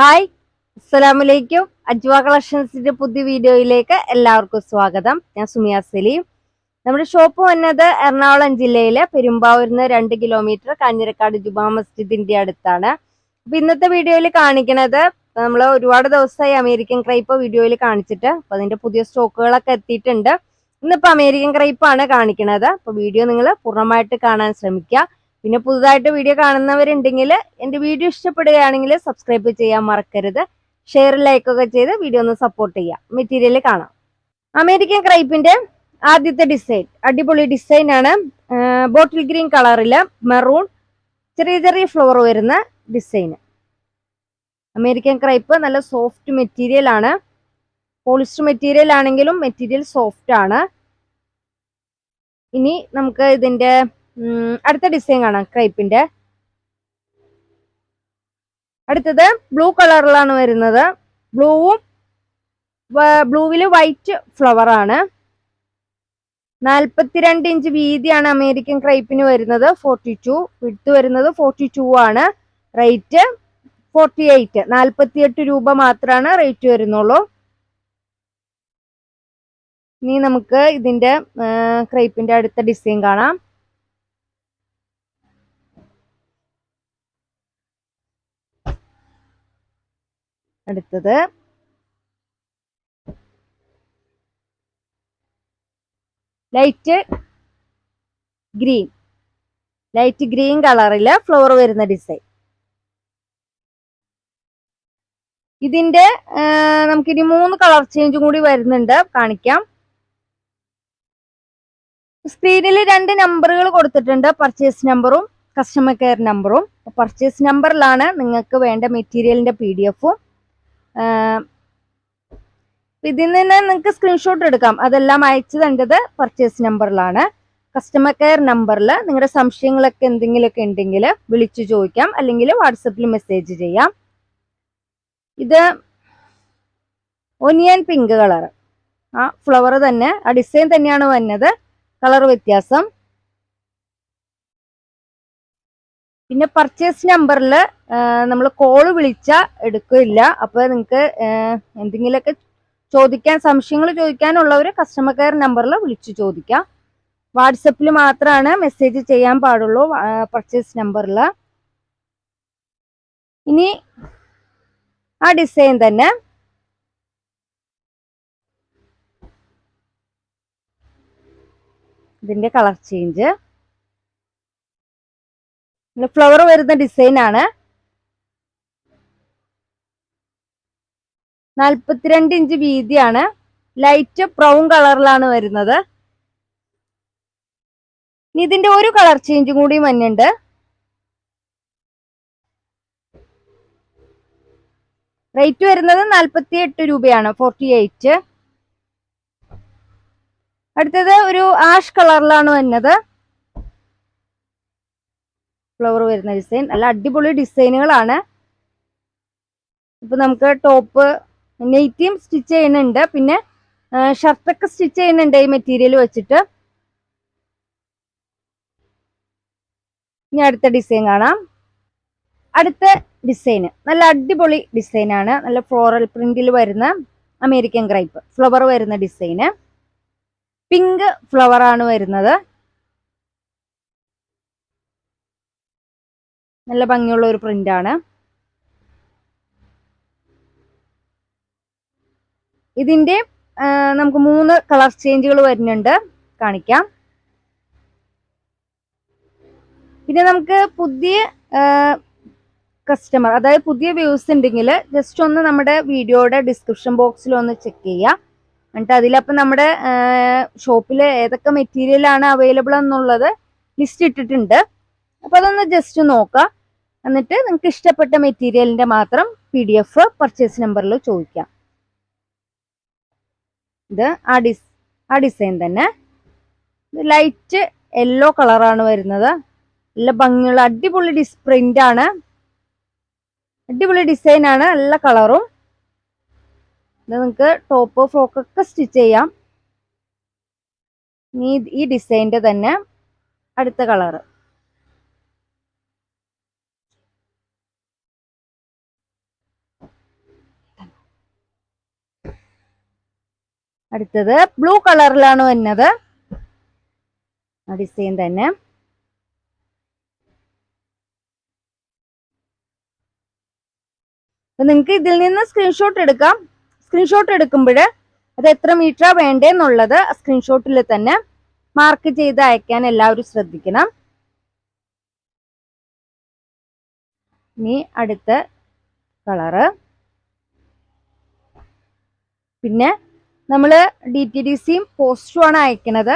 Hi അസ്സലാമലൈക്കും അജ്വ കളക്ഷൻസിന്റെ പുതിയ വീഡിയോയിലേക്ക് എല്ലാവർക്കും സ്വാഗതം. ഞാൻ സുമിയ സലീം. നമ്മുടെ ഷോപ്പ് വന്നത് എറണാകുളം ജില്ലയിലെ പെരുമ്പാവൂരിന്ന് രണ്ട് കിലോമീറ്റർ കാഞ്ഞിരക്കാട് ജുബാ മസ്ജിദിന്റെ അടുത്താണ്. അപ്പൊ ഇന്നത്തെ വീഡിയോയിൽ കാണിക്കണത് നമ്മൾ ഒരുപാട് ദിവസമായി അമേരിക്കൻ ക്രൈപ്പ് വീഡിയോയിൽ കാണിച്ചിട്ട് അപ്പൊ അതിന്റെ പുതിയ സ്റ്റോക്കുകളൊക്കെ എത്തിയിട്ടുണ്ട്. ഇന്നിപ്പോ അമേരിക്കൻ ക്രൈപ്പ് ആണ് കാണിക്കുന്നത് അപ്പൊ വീഡിയോ നിങ്ങൾ പൂർണമായിട്ട് കാണാൻ ശ്രമിക്കുക. പിന്നെ പുതുതായിട്ട് വീഡിയോ കാണുന്നവരുണ്ടെങ്കിൽ എന്റെ വീഡിയോ ഇഷ്ടപ്പെടുകയാണെങ്കിൽ സബ്സ്ക്രൈബ് ചെയ്യാൻ മറക്കരുത്. ഷെയർ ലൈക്ക് ഒക്കെ ചെയ്ത് വീഡിയോ ഒന്ന് സപ്പോർട്ട് ചെയ്യാം. മെറ്റീരിയൽ കാണാം. അമേരിക്കൻ ക്രൈപ്പിന്റെ ആദ്യത്തെ ഡിസൈൻ അടിപൊളി ഡിസൈൻ ആണ്. ബോട്ടിൽ ഗ്രീൻ കളറിൽ മെറൂൺ ചെറിയ ചെറിയ ഫ്ലവർ വരുന്ന ഡിസൈൻ അമേരിക്കൻ ക്രൈപ്പ് നല്ല സോഫ്റ്റ് മെറ്റീരിയൽ ആണ്. പോളിസ്റ്റർ മെറ്റീരിയൽ ആണെങ്കിലും മെറ്റീരിയൽ സോഫ്റ്റ് ആണ്. ഇനി നമുക്ക് ഇതിന്റെ ഉം, അടുത്ത ഡിസൈൻ കാണാം. ക്രൈപ്പിന്റെ. അടുത്തത് ബ്ലൂ കളറിലാണ് വരുന്നത്. ബ്ലൂവും ബ്ലൂവിൽ വൈറ്റ് ഫ്ലവർ ആണ്. നാൽപ്പത്തിരണ്ട് ഇഞ്ച് വീതിയാണ് അമേരിക്കൻ ക്രൈപ്പിന് വരുന്നത്. ഫോർട്ടി ടു വിടുത്ത് വരുന്നത് ഫോർട്ടി ടു ആണ്. റേറ്റ് ഫോർട്ടി എയ്റ്റ് നാൽപ്പത്തിയെട്ട് രൂപ മാത്രമാണ് റേറ്റ് വരുന്നുള്ളൂ. ഇനി നമുക്ക് ഇതിന്റെ ക്രൈപ്പിന്റെ അടുത്ത ഡിസൈൻ കാണാം. അടുത്തത് ലൈറ്റ് ഗ്രീൻ ലൈറ്റ് ഗ്രീൻ കളറിൽ ഫ്ലോർ വരുന്ന ഡിസൈൻ ഇതിന്റെ നമുക്ക് നമുക്കിനി മൂന്ന് കളർ ചേഞ്ചും കൂടി വരുന്നുണ്ട്. കാണിക്കാം. സ്ക്രീനിൽ രണ്ട് നമ്പറുകൾ കൊടുത്തിട്ടുണ്ട്. പർച്ചേസ് നമ്പറും കസ്റ്റമർ കെയർ നമ്പറും പർച്ചേസ് നമ്പറിലാണ് നിങ്ങൾക്ക് വേണ്ട മെറ്റീരിയലിന്റെ പി ഡി എഫും ഇതിൽ നിന്ന് നിങ്ങൾക്ക് സ്ക്രീൻഷോട്ട് എടുക്കാം. അതെല്ലാം അയച്ചു തന്നത് പർച്ചേസ് നമ്പറിലാണ് കസ്റ്റമർ കെയർ നമ്പറിൽ നിങ്ങളുടെ സംശയങ്ങളൊക്കെ എന്തെങ്കിലുമൊക്കെ ഉണ്ടെങ്കിൽ വിളിച്ചു ചോദിക്കാം. അല്ലെങ്കിൽ വാട്സപ്പിൽ മെസ്സേജ് ചെയ്യാം. ഇത് ഒനിയൻ പിങ്ക് കളർ ആ ഫ്ലവർ തന്നെ ആ ഡിസൈൻ തന്നെയാണ് വന്നത്. കളർ വ്യത്യാസം. പിന്നെ പർച്ചേസ് നമ്പറിൽ നമ്മൾ കോൾ വിളിച്ചാൽ എടുക്കില്ല. അപ്പോൾ നിങ്ങൾക്ക് എന്തെങ്കിലുമൊക്കെ ചോദിക്കാൻ സംശയങ്ങൾ ചോദിക്കാനുള്ളവർ കസ്റ്റമർ കെയർ നമ്പറിൽ വിളിച്ച് ചോദിക്കാം. വാട്സപ്പിൽ മാത്രമാണ് മെസ്സേജ് ചെയ്യാൻ പാടുള്ളൂ പർച്ചേസ് നമ്പറിൽ ഇനി ആ ഡിസൈൻ തന്നെ. ഇതിന്റെ കളർ ചേഞ്ച് ഫ്ലവർ വരുന്ന ഡിസൈൻ ആണ്. നാൽപ്പത്തിരണ്ട് ഇഞ്ച് വീതിയാണ്. ലൈറ്റ് ബ്രൗൺ കളറിലാണ് വരുന്നത്. ഇതിന്റെ ഒരു കളർ ചേഞ്ചും കൂടി മഞ്ഞുണ്ട് റേറ്റ് വരുന്നത് നാൽപ്പത്തി എട്ട് രൂപയാണ് ഫോർട്ടി എയ്റ്റ് അടുത്തത് ഒരു ആഷ് കളറിലാണ് വരുന്നത് ഫ്ലവർ വരുന്ന ഡിസൈൻ നല്ല അടിപൊളി ഡിസൈനുകളാണ്. ഇപ്പൊ നമുക്ക് ടോപ്പ് നെയ്റ്റിയും സ്റ്റിച്ച് ചെയ്യുന്നുണ്ട്. പിന്നെ ഷർട്ടൊക്കെ സ്റ്റിച്ച് ചെയ്യുന്നുണ്ട് ഈ മെറ്റീരിയൽ വെച്ചിട്ട്. ഇനി അടുത്ത ഡിസൈൻ കാണാം. അടുത്ത ഡിസൈൻ നല്ല അടിപൊളി ഡിസൈനാണ് നല്ല ഫ്ലോറൽ പ്രിന്റിൽ വരുന്ന അമേരിക്കൻ ക്രൈപ്പ് ഫ്ലവർ വരുന്ന ഡിസൈന് പിങ്ക് ഫ്ലവർ ആണ് വരുന്നത്. നല്ല ഭംഗിയുള്ള ഒരു ആണ്. ഇതിന്റെ നമുക്ക് മൂന്ന് കളർ ചേഞ്ചുകൾ വരുന്നുണ്ട്. കാണിക്കാം. പിന്നെ നമുക്ക് പുതിയ കസ്റ്റമർ അതായത് പുതിയ വ്യൂസ് ഉണ്ടെങ്കിൽ ജസ്റ്റ് ഒന്ന് നമ്മുടെ വീഡിയോയുടെ ഡിസ്ക്രിപ്ഷൻ ബോക്സിൽ ഒന്ന് ചെക്ക് ചെയ്യുക എന്നിട്ട് അതിലപ്പം നമ്മുടെ ഷോപ്പിൽ ഏതൊക്കെ മെറ്റീരിയൽ ആണ് അവൈലബിൾ എന്നുള്ളത് ലിസ്റ്റ് ഇട്ടിട്ടുണ്ട്. അപ്പൊ അതൊന്ന് ജസ്റ്റ് നോക്കുക എന്നിട്ട് നിങ്ങൾക്ക് ഇഷ്ടപ്പെട്ട മെറ്റീരിയലിന്റെ മാത്രം പി ഡി എഫ് പർച്ചേസ് നമ്പറിൽ ചോദിക്കാം. ഇത് ആ ഡിസ് ആ ഡിസൈൻ തന്നെ. ലൈറ്റ് യെല്ലോ കളറാണ് വരുന്നത്. നല്ല ഭംഗിയുള്ള അടിപൊളി ഡിസ് ആണ്. അടിപൊളി ഡിസൈൻ ആണ് നല്ല കളറും. ഇത് നിങ്ങൾക്ക് ടോപ്പ് ഫ്രോക്ക് ഒക്കെ സ്റ്റിച്ച് ചെയ്യാം. ഈ ഡിസൈന്റെ തന്നെ അടുത്ത കളറ്. അടുത്തത് ബ്ലൂ കളറിലാണ് വരുന്നത്. ആ ഡിസൈൻ തന്നെ. നിങ്ങൾക്ക് ഇതിൽ നിന്ന് സ്ക്രീൻഷോട്ട് എടുക്കാം. സ്ക്രീൻഷോട്ട് എടുക്കുമ്പോൾ അത് എത്ര മീറ്ററാ വേണ്ടേന്നുള്ളത് സ്ക്രീൻഷോട്ടിൽ തന്നെ മാർക്ക് ചെയ്ത് അയക്കാൻ എല്ലാവരും ശ്രദ്ധിക്കണം. ഇനി അടുത്ത കളറ് പിന്നെ നമ്മൾ ഡി ടി ഡി സിയും പോസ്റ്റും ആണ് അയക്കുന്നത്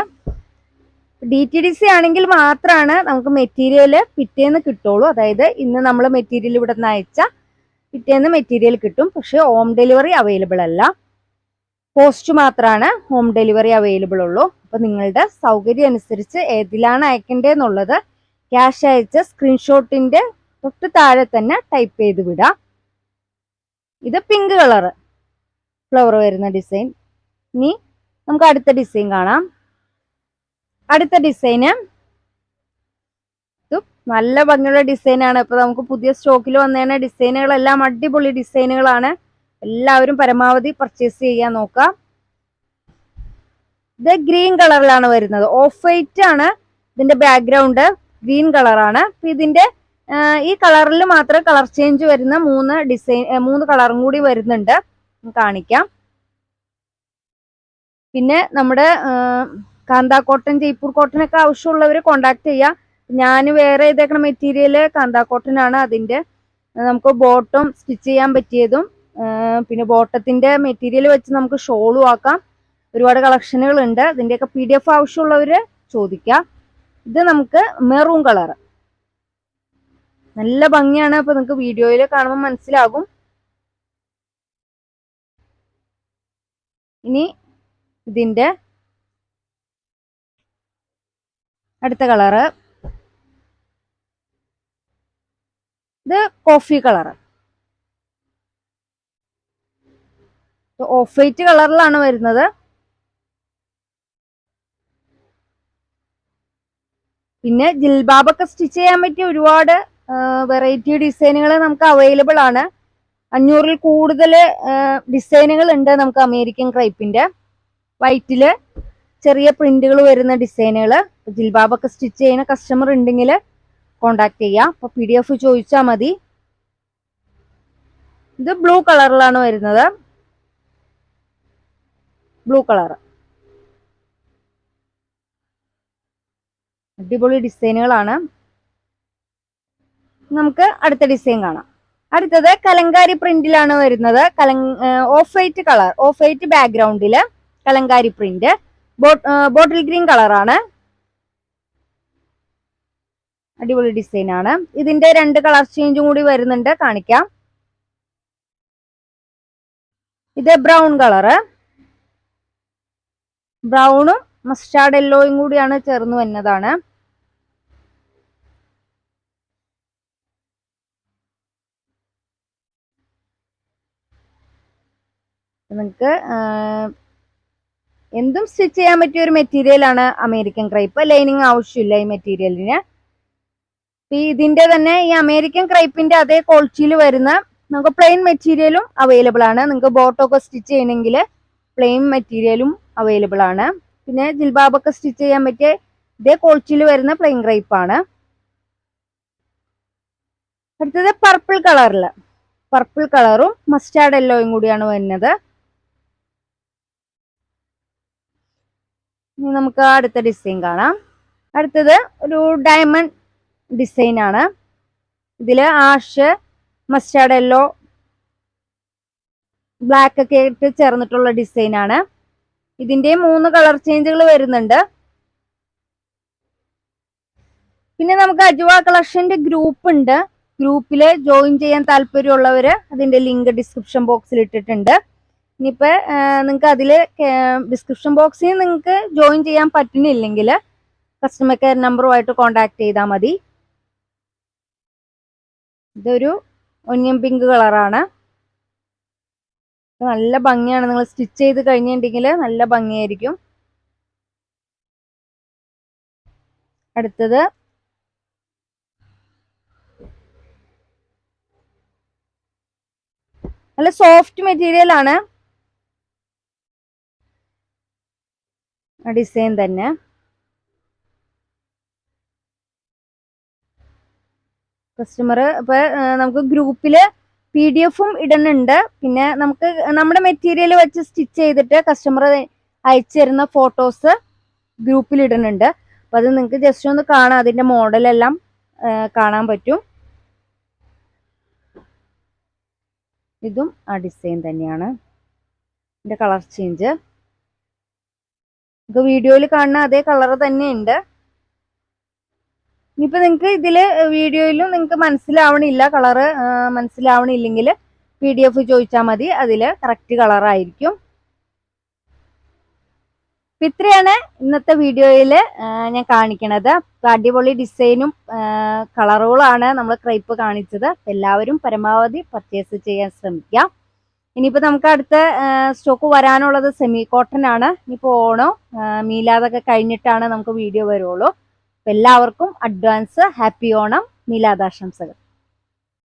ഡി ടി ഡി സി ആണെങ്കിൽ മാത്രമാണ് നമുക്ക് മെറ്റീരിയൽ പിറ്റേന്ന് കിട്ടുള്ളൂ അതായത് ഇന്ന് നമ്മൾ മെറ്റീരിയൽ ഇവിടെ നിന്ന് അയച്ച പിറ്റേന്ന് മെറ്റീരിയൽ കിട്ടും. പക്ഷേ ഹോം ഡെലിവറി അവൈലബിൾ അല്ല. പോസ്റ്റ് മാത്രമാണ് ഹോം ഡെലിവറി അവൈലബിൾ ഉള്ളൂ. അപ്പോൾ നിങ്ങളുടെ സൗകര്യം അനുസരിച്ച് ഏതിലാണ് അയക്കേണ്ടതെന്നുള്ളത് ക്യാഷ് അയച്ച സ്ക്രീൻഷോട്ടിന്റെ തൊട്ട് താഴെ തന്നെ ടൈപ്പ് ചെയ്ത് വിടാം. ഇത് പിങ്ക് കളറ് ഫ്ലവർ വരുന്ന ഡിസൈൻ ഇനി നമുക്ക് അടുത്ത ഡിസൈൻ കാണാം. അടുത്ത ഡിസൈന് നല്ല ഭംഗിയുള്ള ഡിസൈനാണ് ഇപ്പൊ നമുക്ക് പുതിയ സ്റ്റോക്കിൽ വന്നേണ ഡിസൈനുകളെല്ലാം അടിപൊളി ഡിസൈനുകളാണ് എല്ലാവരും പരമാവധി പർച്ചേസ് ചെയ്യാൻ നോക്കാം ഇത് ഗ്രീൻ കളറിലാണ് വരുന്നത്. ഓഫ് വൈറ്റ് ആണ്. ഇതിന്റെ ബാക്ക്ഗ്രൗണ്ട് ഗ്രീൻ കളറാണ് ഇതിന്റെ ഈ കളറിൽ മാത്രം കളർ ചേഞ്ച് വരുന്ന മൂന്ന് ഡിസൈൻ മൂന്ന് കളറും കൂടി വരുന്നുണ്ട്. കാണിക്കാം. പിന്നെ നമ്മുടെ കാന്താ കോട്ടൺ ജയ്പൂർ കോട്ടൺ ഒക്കെ ആവശ്യമുള്ളവർ കോണ്ടാക്ട് ചെയ്യുക ഞാൻ വേറെ ഏതൊക്കെ മെറ്റീരിയൽ കാന്താ കോട്ടൺ ആണ് അതിന്റെ നമുക്ക് ബോട്ടം സ്റ്റിച്ച് ചെയ്യാൻ പറ്റിയതും പിന്നെ ബോട്ടത്തിന്റെ മെറ്റീരിയൽ വെച്ച് നമുക്ക് ഷോളും ആക്കാം. ഒരുപാട് കളക്ഷനുകൾ ഉണ്ട്. ഇതിന്റെയൊക്കെ പി ഡി എഫ് ആവശ്യമുള്ളവർ ചോദിക്കാം. ഇത് നമുക്ക് മെറൂൺ കളർ നല്ല ഭംഗിയാണ് അപ്പൊ നിങ്ങൾക്ക് വീഡിയോയിൽ കാണുമ്പോൾ മനസ്സിലാകും. ഇനി ഇതിന്റെ അടുത്ത കളറ് ഇത് കോഫി കളറ് ഓഫ് വൈറ്റ് കളറിലാണ് വരുന്നത്. പിന്നെ ജിൽബാബൊക്കെ സ്റ്റിച്ച് ചെയ്യാൻ പറ്റിയ ഒരുപാട് വെറൈറ്റി ഡിസൈനുകൾ നമുക്ക് അവൈലബിൾ ആണ്. അഞ്ഞൂറിൽ കൂടുതൽ ഡിസൈനുകൾ ഉണ്ട് നമുക്ക് അമേരിക്കൻ ക്രൈപ്പിന്റെ വൈറ്റിൽ ചെറിയ പ്രിന്റുകൾ വരുന്ന ഡിസൈനുകൾ. ജിൽബാബൊക്കെ സ്റ്റിച്ച് ചെയ്യുന്ന കസ്റ്റമർ ഉണ്ടെങ്കിൽ കോണ്ടാക്ട് ചെയ്യാം അപ്പൊ പി ഡി എഫ് ചോദിച്ചാൽ മതി. ഇത് ബ്ലൂ കളറിലാണ് വരുന്നത്. ബ്ലൂ കളർ അടിപൊളി ഡിസൈനുകളാണ്. നമുക്ക് അടുത്ത ഡിസൈൻ കാണാം. അടുത്തത് കലങ്കാരി പ്രിന്റിലാണ് വരുന്നത്. കലങ് off white colour off white ബാക്ക്ഗ്രൗണ്ടിൽ കലങ്കാരി പ്രിന്റ് ബോട്ടിൽ ഗ്രീൻ കളറാണ് അടിപൊളി ഡിസൈൻ ആണ്. ഇതിന്റെ രണ്ട് കളർ ചേഞ്ചും കൂടി വരുന്നുണ്ട്. കാണിക്കാം. ഇത് ബ്രൗൺ കളറ് ബ്രൗണും മസ്റ്റാർഡ് യെല്ലോയും കൂടിയാണ് ചേർന്ന് വന്നതാണ്. നിങ്ങൾക്ക് എന്തും സ്റ്റിച്ച് ചെയ്യാൻ പറ്റിയ ഒരു മെറ്റീരിയൽ ആണ് അമേരിക്കൻ ക്രൈപ്പ് ലൈനിങ് ആവശ്യമില്ല ഈ മെറ്റീരിയലിന് ഇതിന്റെ തന്നെ ഈ അമേരിക്കൻ ക്രൈപ്പിന്റെ അതേ ക്വാളിറ്റിയിൽ വരുന്ന നമുക്ക് പ്ലെയിൻ മെറ്റീരിയലും അവൈലബിൾ ആണ്. നിങ്ങൾക്ക് ബോട്ടൊക്കെ സ്റ്റിച്ച് ചെയ്യണമെങ്കിൽ പ്ലെയിൻ മെറ്റീരിയലും അവൈലബിൾ ആണ്. പിന്നെ ജിൽബാബൊക്കെ സ്റ്റിച്ച് ചെയ്യാൻ പറ്റിയ ഇതേ ക്വാളിറ്റിയിൽ വരുന്ന പ്ലെയിൻ ക്രൈപ്പ് ആണ്. അടുത്തത് പർപ്പിൾ കളറിൽ പർപ്പിൾ കളറും മസ്റ്റാർഡ് യെല്ലോയും കൂടിയാണ് വരുന്നത്. ഇനി നമുക്ക് അടുത്ത ഡിസൈൻ കാണാം. അടുത്തത് ഒരു ഡയമണ്ട് ഡിസൈൻ ആണ്. ഇതിൽ ആഷ് മസ്റ്റാർഡ് യെല്ലോ ബ്ലാക്ക് ഒക്കെ ഇട്ട് ചേർന്നിട്ടുള്ള ഡിസൈൻ ആണ്. ഇതിന്റെ മൂന്ന് കളർ ചേഞ്ചുകൾ വരുന്നുണ്ട്. പിന്നെ നമുക്ക് അജുവ കളക്ഷന്റെ ഗ്രൂപ്പ് ഉണ്ട്. ഗ്രൂപ്പിൽ ജോയിൻ ചെയ്യാൻ താല്പര്യമുള്ളവര് അതിന്റെ ലിങ്ക് ഡിസ്ക്രിപ്ഷൻ ബോക്സിൽ ഇട്ടിട്ടുണ്ട്. ഇനിയിപ്പോ നിങ്ങൾക്ക് അതിൽ ഡിസ്ക്രിപ്ഷൻ ബോക്സിൽ നിങ്ങൾക്ക് ജോയിൻ ചെയ്യാൻ പറ്റുന്നില്ലെങ്കിൽ കസ്റ്റമർ കെയർ നമ്പറുമായിട്ട് കോൺടാക്ട് ചെയ്താൽ മതി. ഇതൊരു ഒന്നിയൻ പിങ്ക് കളറാണ് നല്ല ഭംഗിയാണ്. നിങ്ങൾ സ്റ്റിച്ച് ചെയ്ത് കഴിഞ്ഞിട്ടുണ്ടെങ്കിൽ നല്ല ഭംഗിയായിരിക്കും. അടുത്തത്. നല്ല സോഫ്റ്റ് മെറ്റീരിയൽ ആണ്. ഡിസൈൻ തന്നെ. കസ്റ്റമർ ഇപ്പൊ നമുക്ക് ഗ്രൂപ്പിൽ പി ഡി എഫും ഇടുന്നുണ്ട്. പിന്നെ നമുക്ക് നമ്മുടെ മെറ്റീരിയൽ വെച്ച് സ്റ്റിച്ച് ചെയ്തിട്ട് കസ്റ്റമർ അയച്ചു തരുന്ന ഫോട്ടോസ് ഗ്രൂപ്പിൽ ഇടുന്നുണ്ട്. അപ്പൊ അത് നിങ്ങൾക്ക് ജസ്റ്റ് ഒന്ന് കാണാം. അതിന്റെ മോഡലെല്ലാം കാണാൻ പറ്റും. ഇതും ആ ഡിസൈൻ തന്നെയാണ്. ഇതിന്റെ കളർ ചേഞ്ച് നമുക്ക് വീഡിയോയിൽ കാണുന്ന അതേ കളർ തന്നെയുണ്ട്. ഇനിയിപ്പോൾ ഇനിയിപ്പോ നിങ്ങൾക്ക് ഇതിൽ വീഡിയോയിലും നിങ്ങൾക്ക് മനസ്സിലാവണില്ല കളറ് മനസ്സിലാവണില്ലെങ്കിൽ പി ഡി എഫ് ചോദിച്ചാൽ മതി. അതിൽ കറക്റ്റ് കളറായിരിക്കും അപ്പൊ ഇത്രയാണ് ഇന്നത്തെ വീഡിയോയിൽ ഞാൻ കാണിക്കണത്. അടിപൊളി ഡിസൈനും കളറുകളാണ് നമ്മൾ ക്രൈപ്പ് കാണിച്ചത്. എല്ലാവരും പരമാവധി പർച്ചേസ് ചെയ്യാൻ ശ്രമിക്കാം. ഇനിയിപ്പോ നമുക്ക് അടുത്ത സ്റ്റോക്ക് വരാനുള്ളത് സെമി കോട്ടൺ ആണ്. ഇനിയിപ്പോൾ ഓണോ മീലാദൊക്കെ കഴിഞ്ഞിട്ടാണ് നമുക്ക് വീഡിയോ വരുള്ളൂ. എല്ലാവർക്കും അഡ്വാൻസ് ഹാപ്പി ഓണം മീലാദാശംസകൾ.